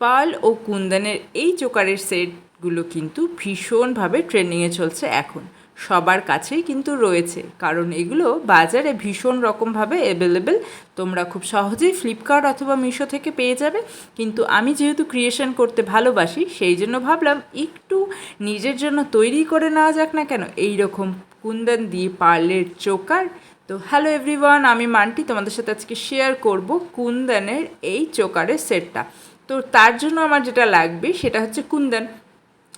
Pearl ও কুন্দনের এই চোকারের সেটগুলো কিন্তু ভীষণভাবে ট্রেন্ডিংয়ে চলছে এখন। সবার কাছেই কিন্তু রয়েছে, কারণ এগুলো বাজারে ভীষণ রকমভাবে অ্যাভেলেবেল তোমরা খুব সহজেই ফ্লিপকার্ট অথবা মিশো থেকে পেয়ে যাবে। কিন্তু আমি যেহেতু ক্রিয়েশন করতে ভালোবাসি, সেই জন্য ভাবলাম একটু নিজের জন্য তৈরি করে নেওয়া যাক না কেন? এই রকম কুন্দন দিয়ে পার্লের চোকার তো হ্যালো এভরিওয়ান আমি মান্টি, তোমাদের সাথে আজকে শেয়ার করব কুন্দনের এই চোকারের সেটটা। তো তার জন্য আমার যেটা লাগবে সেটা হচ্ছে কুন্দন।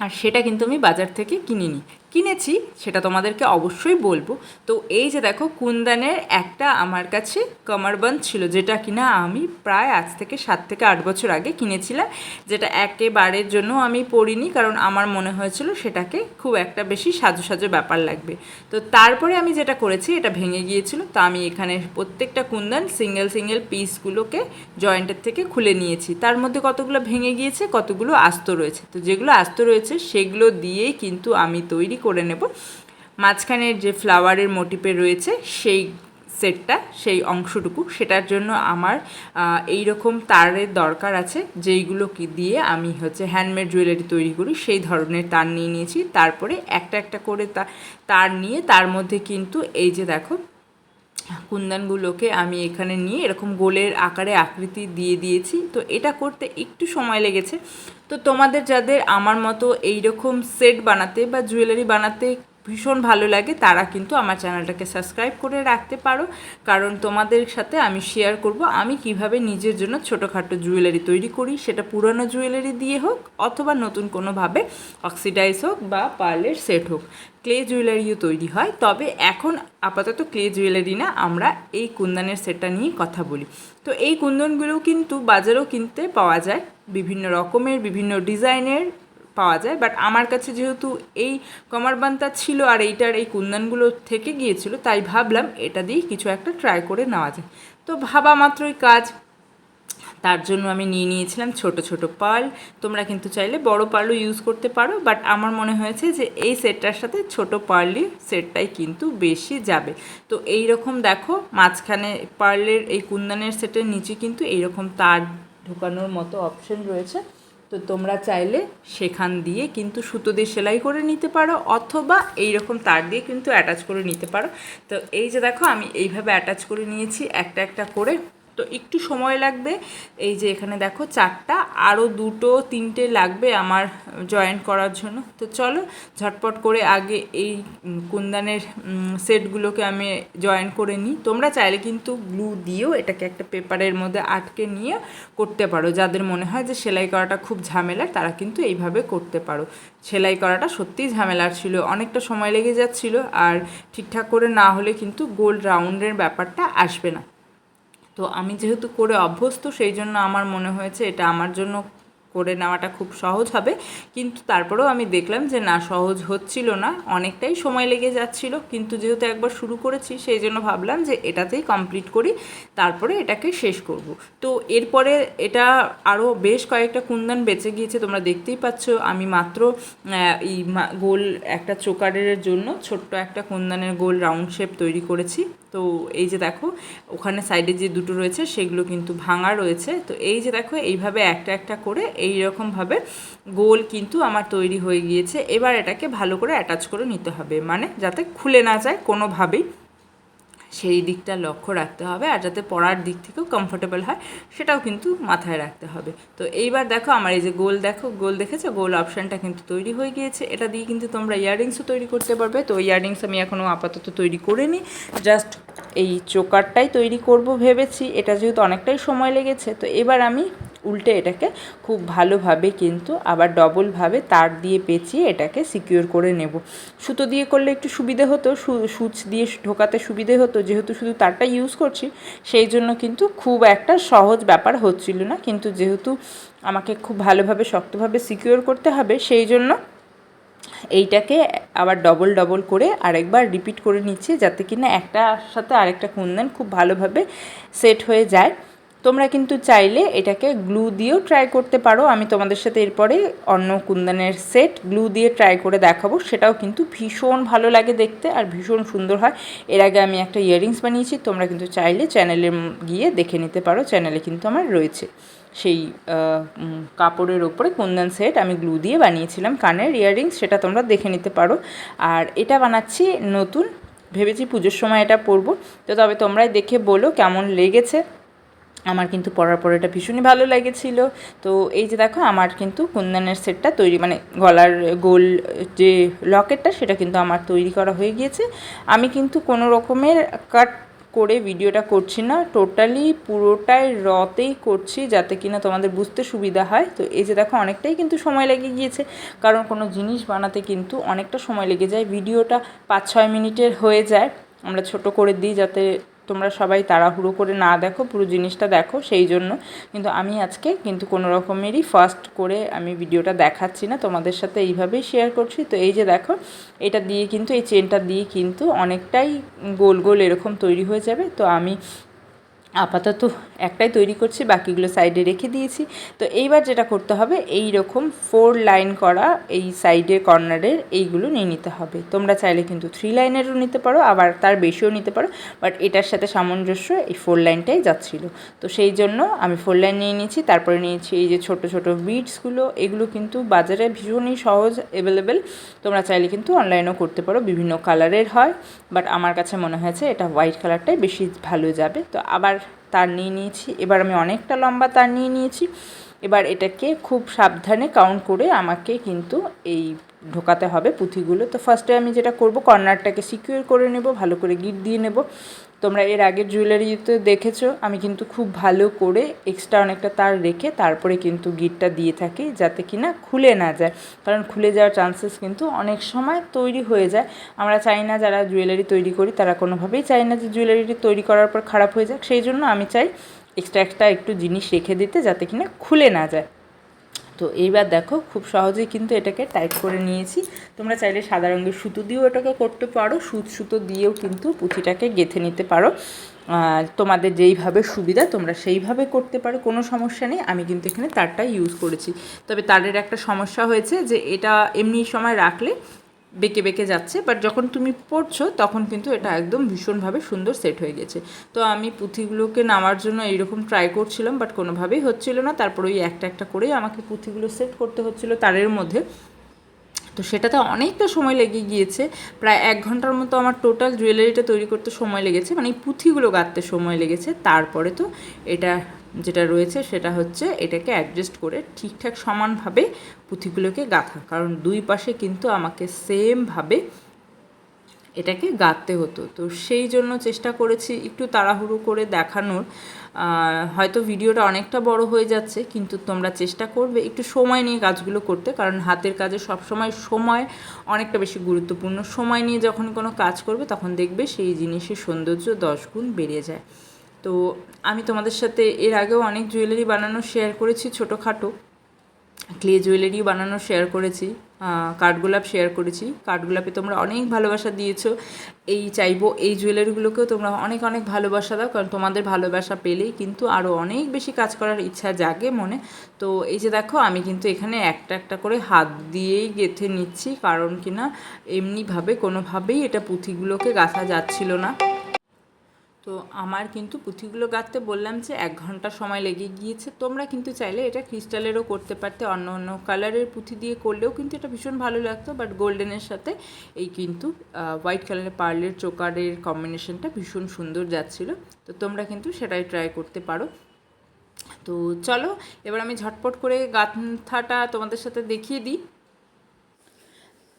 আর সেটা কিন্তু আমি বাজার থেকে কিনিনি। কিনেছি, সেটা তোমাদেরকে অবশ্যই বলব। তো এই যে দেখো, কুন্দানের একটা আমার কাছে কমারবন্ধ ছিল, যেটা কিনা আমি প্রায় আজ থেকে সাত থেকে আট বছর আগে কিনেছিলাম, যেটা একেবারের জন্য আমি পড়িনি কারণ আমার মনে হয়েছিল সেটাকে খুব একটা বেশি সাজু সাজু ব্যাপার লাগবে। তো তারপরে আমি যেটা করেছি, এটা ভেঙে গিয়েছিল, তো আমি এখানে প্রত্যেকটা কুন্দান সিঙ্গেল সিঙ্গেল পিসগুলোকে জয়েন্টের থেকে খুলে নিয়েছি। তার মধ্যে কতগুলো ভেঙে গিয়েছে, কতগুলো আস্ত রয়েছে। তো যেগুলো আস্ত রয়েছে, সেগুলো দিয়েই কিন্তু আমি তৈরি করে নেব। মাঝখানের যে ফ্লাওয়ারের মোটিপে রয়েছে, সেই সেটটা সেই অংশটুকু, সেটার জন্য আমার এই রকম তারের দরকার আছে যেইগুলো কি দিয়ে আমি হচ্ছে হ্যান্ডমেড জুয়েলারি তৈরি করি, সেই ধরনের তার নিয়ে নিয়েছি। তারপরে একটা একটা করে তার নিয়ে, তার মধ্যে কিন্তু এই যে দেখো কুন্দানগুলোকে আমি এখানে নিয়ে এরকম গোলের আকারে আকৃতি দিয়ে দিয়েছি। তো এটা করতে একটু সময় লেগেছে। তো তোমাদের যাদের আমার মতো এই রকম সেট বানাতে বা জুয়েলারি বানাতে ভীষণ ভালো লাগে। তারা কিন্তু আমার চ্যানেলটাকে সাবস্ক্রাইব করে রাখতে পারো। কারণ তোমাদের সাথে আমি শেয়ার করব আমি কীভাবে নিজের জন্য ছোটোখাটো জুয়েলারি তৈরি করি, সেটা পুরনো জুয়েলারি দিয়ে হোক অথবা নতুন কোনোভাবে অক্সিডাইজ হোক বা পার্লের সেট হোক। ক্লে জুয়েলারিও তৈরি হয়। তবে এখন আপাতত ক্লে জুয়েলারি না, আমরা এই কুন্দনের সেটটা নিয়ে কথা বলি। তো এই কুন্দনগুলোও কিন্তু বাজারেও কিনতে পাওয়া যায়। বিভিন্ন রকমের, বিভিন্ন ডিজাইনের পাওয়া যায় বাট আমার কাছে যেহেতু এই কমারবান্তা ছিল আর এইটার এই কুন্দনগুলো থেকে গিয়েছিল, তাই ভাবলাম এটা দিয়েই কিছু একটা ট্রাই করে নেওয়া যায়। তো ভাবা মাত্রই কাজ। তার জন্য আমি নিয়ে নিয়েছিলাম ছোট ছোট পার্ল। তোমরা কিন্তু চাইলে বড় পার্লও ইউজ করতে পারো বাট আমার মনে হয়েছে যে এই সেটটার সাথে ছোট পার্লি সেটটাই কিন্তু বেশি যাবে। তো এই রকম দেখো, মাঝখানে পার্লের এই কুন্দানের সেটের নিচে কিন্তু এইরকম তার ঢোকানোর মতো অপশন রয়েছে। তো তোমরা চাইলে সেখান দিয়ে কিন্তু সুতো দিয়ে সেলাই করে নিতে পারো, অথবা এই রকম তার দিয়ে কিন্তু অ্যাটাচ করে নিতে পারো। তো এই যে দেখো, আমি এইভাবে অ্যাটাচ করে নিয়েছি, একটা একটা করে। তো একটু সময় লাগবে। এই যে এখানে দেখো চারটা আরও দুটো, তিনটে লাগবে আমার জয়েন্ট করার জন্য। তো চলো ঝটপট করে আগে এই কুন্দানের সেটগুলোকে আমি জয়েন করে নিই। তোমরা চাইলে কিন্তু গ্লু দিয়েও এটাকে একটা পেপারের মধ্যে আটকে নিয়ে করতে পারো। যাদের মনে হয় যে সেলাই করাটা খুব ঝামেলার, তারা কিন্তু এইভাবে করতে পারো। সেলাই করাটা সত্যিই ঝামেলার ছিল, অনেকটা সময় লেগে যাচ্ছিল। আর ঠিকঠাক করে না হলে কিন্তু গোল রাউন্ডের ব্যাপারটা আসবে না। তো আমি যেহেতু করে অভ্যস্ত, সেই জন্য আমার মনে হয়েছে এটা আমার জন্য করে নেওয়াটা খুব সহজ হবে। কিন্তু তারপরেও আমি দেখলাম যে না, সহজ হচ্ছিল না। অনেকটাই সময় লেগে যাচ্ছিল। কিন্তু যেহেতু একবার শুরু করেছি, সেই জন্য ভাবলাম যে এটাতেই কমপ্লিট করি, তারপরে এটাকে শেষ করব। তো এরপরে এটা আরও বেশ কয়েকটা কুন্দন বেঁচে গিয়েছে, তোমরা দেখতেই পাচ্ছ। আমি মাত্র এই গোল একটা চোকারের জন্য ছোট্ট একটা কুন্দনের গোল রাউন্ড শেপ তৈরি করেছি। তো এই যে দেখো, ওখানে সাইডে যে দুটো রয়েছে সেগুলো কিন্তু ভাঙা রয়েছে। তো এই যে দেখো, এইভাবে একটা একটা করে এই রকমভাবে গোল কিন্তু আমার তৈরি হয়ে গিয়েছে। এবার এটাকে ভালো করে অ্যাটাচ করে নিতে হবে মানে যাতে খুলে না যায় কোনোভাবেই। সেই দিকটা লক্ষ্য রাখতে হবে আর যাতে পড়ার দিক থেকেও কমফোর্টেবল হয়, সেটাও কিন্তু মাথায় রাখতে হবে। তো এইবার দেখো আমার এই যে গোল দেখো, গোল দেখেছ? গোল অপশানটা কিন্তু তৈরি হয়ে গিয়েছে। এটা দিয়ে কিন্তু তোমরা ইয়াররিংসও তৈরি করতে পারবে। তো ইয়াররিংস আমি এখনও আপাতত তৈরি করিনি জাস্ট এই চোকারটাই তৈরি করব ভেবেছি। এটা যেহেতু অনেকটাই সময় লেগেছে। তো এবার আমি উল্টে এটাকে খুব ভালোভাবে কিন্তু আবার ডবলভাবে তার দিয়ে পেঁচিয়ে এটাকে সিকিওর করে নেব। সুতো দিয়ে করলে একটু সুবিধে হতো সুচ দিয়ে ঢোকাতে সুবিধে হতো, যেহেতু শুধু তারটা ইউজ করছি, সেই জন্য কিন্তু খুব একটা সহজ ব্যাপার হচ্ছিল না। কিন্তু যেহেতু আমাকে খুব ভালোভাবে, শক্তভাবে সিকিওর করতে হবে, সেই জন্য এইটাকে আবার ডবল ডবল করে আরেকবার রিপিট করে নিচ্ছি, যাতে কিনা একটা সাথে আরেকটা কুন্দন খুব ভালোভাবে সেট হয়ে যায়। তোমরা কিন্তু চাইলে এটাকে গ্লু দিয়েও ট্রাই করতে পারো। আমি তোমাদের সাথে এরপরে অন্য কুন্দনের সেট গ্লু দিয়ে ট্রাই করে দেখাবো। সেটাও কিন্তু ভীষণ ভালো লাগে দেখতে আর ভীষণ সুন্দর হয়। এর আগে আমি একটা ইয়াররিংস বানিয়েছি, তোমরা কিন্তু চাইলে চ্যানেলে গিয়ে দেখে নিতে পারো। চ্যানেলে কিন্তু আমার রয়েছে। সেই কাপড়ের ওপরে কুন্দন সেট আমি গ্লু দিয়ে বানিয়েছিলাম। কানের ইয়াররিংস সেটা তোমরা দেখে নিতে পারো। আর এটা বানাচ্ছি নতুন। ভেবেছি পুজোর সময় এটা পরবো। তো তবে তোমরাই দেখে বলো কেমন লেগেছে। আমার কিন্তু পরার পর এটা ভীষণই ভালো লেগেছিলো। তো এই যে দেখো, আমার কিন্তু কুন্দনের সেটটা তৈরি মানে গলার গোল যে লকেটটা, সেটা কিন্তু আমার তৈরি করা হয়ে গিয়েছে। আমি কিন্তু কোনো রকমের কাট করে ভিডিওটা করছি না, টোটালি পুরোটাই রতেই করছি যাতে কিনা তোমাদের বুঝতে সুবিধা হয়। তো এই যে দেখো, অনেকটাই কিন্তু সময় লেগে গিয়েছে, কারণ কোনো জিনিস বানাতে কিন্তু অনেকটা সময় লেগে যায়। ভিডিওটা পাঁচ ছয় মিনিটের হয়ে যায়, আমরা ছোট করে দিই যাতে তোমরা সবাই তাড়াহুড়ো করে না দেখো, পুরো জিনিসটা দেখো, সেই জন্য। কিন্তু আমি আজকে কিন্তু কোনো রকমেরই ফার্স্ট করে আমি ভিডিওটা দেখাচ্ছি না, তোমাদের সাথে এইভাবেই শেয়ার করছি। তো এই যে দেখো, এটা দিয়ে কিন্তু, এই চেনটা দিয়ে কিন্তু অনেকটাই গোল গোল এরকম তৈরি হয়ে যাবে। তো আমি আপাতত একটাই তৈরি করছি, বাকিগুলো সাইডে রেখে দিয়েছি। তো এইবার যেটা করতে হবে এই রকম ফোর লাইন করা এই সাইডের কর্নারের এইগুলো নিয়ে নিতে হবে। তোমরা চাইলে কিন্তু থ্রি লাইনেরও নিতে পারো, আবার তার বেশিও নিতে পারো বাট এটার সাথে সামঞ্জস্য এই ফোর লাইনটাই যাচ্ছিল। তো সেই জন্য আমি ফোর লাইন নিয়ে নিয়েছি, তারপরে নিয়েছি এই যে ছোট ছোট বিটসগুলো এগুলো কিন্তু বাজারে ভীষণই সহজ অ্যাভেলেবেল তোমরা চাইলে কিন্তু অনলাইনেও করতে পারো, বিভিন্ন কালারের হয় বাট আমার কাছে মনে হয়েছে এটা হোয়াইট কালারটাই বেশি ভালো যাবে। তো আবার তার নিয়ে নিয়েছি। এবার আমি অনেকটা লম্বা তার নিয়ে নিয়েছি। এবার এটাকে খুব সাবধানে কাউন্ট করে আমাকে কিন্তু এই ঢোকাতে হবে পুঁথিগুলো। তো ফার্স্টে আমি যেটা করব, কর্নারটাকে সিকিউর করে নেব, ভালো করে গিট দিয়ে নেব। তোমরা এর আগের জুয়েলারিতে দেখেছ, আমি কিন্তু খুব ভালো করে এক্সট্রা অনেকটা তার রেখে তারপরে কিন্তু গিটটা দিয়ে থাকি যাতে কিনা খুলে না যায়। কারণ খুলে যাওয়ার চান্সেস কিন্তু অনেক সময় তৈরি হয়ে যায়। আমরা চাই না যারা জুয়েলারি তৈরি করি, তারা কোনোভাবেই চাই না যে জুয়েলারিটি তৈরি করার পর খারাপ হয়ে যাক। সেই জন্য আমি চাই এক্সট্রা এক্সট্রা একটু জিনিস রেখে দিতে যাতে কিনা খুলে না যায়। তো এইবার দেখো, খুব সহজেই কিন্তু এটাকে টাইট করে নিয়েছি। তোমরা চাইলে সাদা রঙের সুতো দিয়েও এটাকে করতে পারো, সুত সুতো দিয়েও কিন্তু পুঁথিটাকে গেঁথে নিতে পারো। তোমাদের যেইভাবে সুবিধা, তোমরা সেইভাবে করতে পারো, কোনো সমস্যা নেই। আমি কিন্তু এখানে তারটা ইউজ করেছি। তবে তারের একটা সমস্যা হয়েছে যে এটা এমনি সময় রাখলে বেঁকে বেঁকে যাচ্ছে বাট যখন তুমি পড়ছো, তখন কিন্তু এটা একদম ভীষণভাবে সুন্দর সেট হয়ে গেছে। তো আমি পুঁথিগুলোকে নামার জন্য এইরকম ট্রাই করছিলাম বাট কোনোভাবেই হচ্ছিল না। তারপর ওই একটা একটা করেই আমাকে পুঁথিগুলো সেট করতে হচ্ছিল তারের মধ্যে। তো সেটাতে অনেকটা সময় লেগে গিয়েছে। প্রায় এক ঘণ্টার মতো আমার টোটাল জুয়েলারিটা তৈরি করতে সময় লেগেছে। মানে এই পুঁথিগুলো গাঁথতে সময় লেগেছে। তারপরে তো এটা যেটা রয়েছে সেটা হচ্ছে এটাকে অ্যাডজাস্ট করে ঠিকঠাক সমানভাবে পুঁথিগুলোকে গাঁথা। কারণ দুই পাশে কিন্তু আমাকে সেমভাবে এটাকে গাঁথতে হতো। তো সেই জন্য চেষ্টা করেছি একটু তাড়াহুড়ো করে দেখানোর। হয়তো ভিডিওটা অনেকটা বড় হয়ে যাচ্ছে, কিন্তু তোমরা চেষ্টা করবে একটু সময় নিয়ে কাজগুলো করতে। কারণ হাতের কাজে সবসময় সময় অনেকটা বেশি গুরুত্বপূর্ণ। সময় নিয়ে যখন কোনো কাজ করবে, তখন দেখবে সেই জিনিসের সৌন্দর্য দশ গুণ বেড়ে যায়। তো আমি তোমাদের সাথে এর আগেও অনেক জুয়েলারি বানানো শেয়ার করেছি ছোটোখাটো। ক্লে জুয়েলারি বানানো শেয়ার করেছি কাঠগোলাপ শেয়ার করেছি। কাঠগোলাপে তোমরা অনেক ভালোবাসা দিয়েছ। এই চাইব এই জুয়েলারিগুলোকেও তোমরা অনেক অনেক ভালোবাসা দাও, কারণ তোমাদের ভালোবাসা পেলেই কিন্তু আরও অনেক বেশি কাজ করার ইচ্ছা জাগে মনে। তো এই যে দেখো, আমি কিন্তু এখানে একটা একটা করে হাত দিয়েই গেঁথে নিচ্ছি, কারণ কিনা এমনিভাবে কোনোভাবেই এটা পুঁথিগুলোকে গাঁথা যাচ্ছিল না। তো আমার কিন্তু পুঁথিগুলো গাঁথতে বললাম যে এক ঘণ্টা সময় লেগে গিয়েছে। তোমরা কিন্তু চাইলে এটা ক্রিস্টালেরও করতে পারতে, অন্য অন্য কালারের পুঁথি দিয়ে করলেও কিন্তু এটা ভীষণ ভালো লাগতো। বাট গোল্ডেনের সাথে এই কিন্তু হোয়াইট কালারের পার্লের চোকারের কম্বিনেশনটা ভীষণ সুন্দর যাচ্ছিল। তো তোমরা কিন্তু সেটাই ট্রাই করতে পারো। তো চলো, এবার আমি ঝটপট করে গাঁথাটা তোমাদের সাথে দেখিয়ে দিই।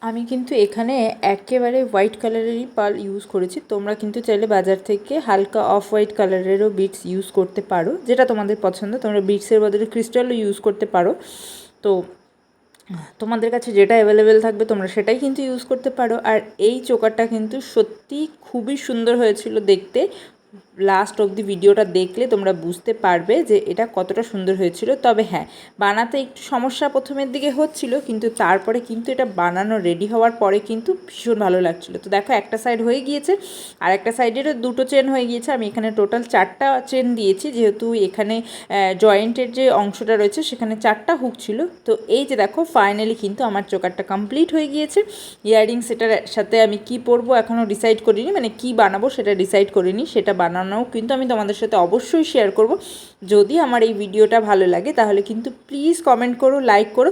আমি কিন্তু এখানে একেবারে হোয়াইট কালারেরই পাল ইউজ করেছি। তোমরা কিন্তু চাইলে বাজার থেকে হালকা অফ হোয়াইট কালারেরও বিটস ইউজ করতে পারো, যেটা তোমাদের পছন্দ। তোমরা বিটসের বদলে ক্রিস্টালও ইউজ করতে পারো। তো, তোমাদের কাছে যেটা অ্যাভেলেবেল থাকবে, তোমরা সেটাই কিন্তু ইউজ করতে পারো। আর এই চোকারটা কিন্তু সত্যি খুবই সুন্দর হয়েছিল দেখতে। লাস্ট অবধি ভিডিওটা দেখলে তোমরা বুঝতে পারবে যে এটা কতটা সুন্দর হয়েছিল। তবে হ্যাঁ বানাতে একটু সমস্যা প্রথমের দিকে হচ্ছিল, কিন্তু তারপরে কিন্তু এটা বানানো রেডি হওয়ার পরে কিন্তু ভীষণ ভালো লাগছিল। তো দেখো একটা সাইড হয়ে গিয়েছে, আর একটা সাইডেরও দুটো চেন হয়ে গিয়েছে। আমি এখানে টোটাল চারটা চেন দিয়েছি, যেহেতু এখানে জয়েন্টের যে অংশটা রয়েছে, সেখানে চারটা হুক ছিল। তো এই যে দেখো ফাইনালি কিন্তু আমার চোকারটা কমপ্লিট হয়ে গিয়েছে। ইয়াররিংস এটার সাথে আমি কি পরবো এখনও ডিসাইড করিনি মানে কি বানাবো সেটা ডিসাইড করিনি, সেটা বানানোর বানানো কিন্তু আমি তোমাদের সাথে অবশ্যই শেয়ার করব। যদি আমার এই ভিডিওটা ভালো লাগে, তাহলে কিন্তু প্লিজ কমেন্ট করো লাইক করো।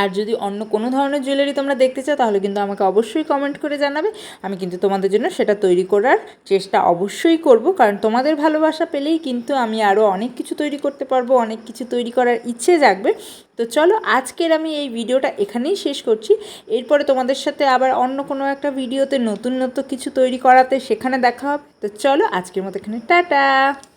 আর যদি অন্য কোনো ধরনের জুয়েলারি তোমরা দেখতে চাও, তাহলে কিন্তু আমাকে অবশ্যই কমেন্ট করে জানাবে। আমি কিন্তু তোমাদের জন্য সেটা তৈরি করার চেষ্টা অবশ্যই করব, কারণ তোমাদের ভালোবাসা পেলেই কিন্তু আমি আরও অনেক কিছু তৈরি করতে পারব, অনেক কিছু তৈরি করার ইচ্ছে জাগবে। তো চলো, আজকের আমি এই ভিডিওটা এখানেই শেষ করছি। এরপরে তোমাদের সাথে আবার অন্য কোনো একটা ভিডিওতে নতুন নতুন কিছু তৈরি করাতে সেখানে দেখা হবে। তো চলো, আজকের মতো এখানে, টাটা!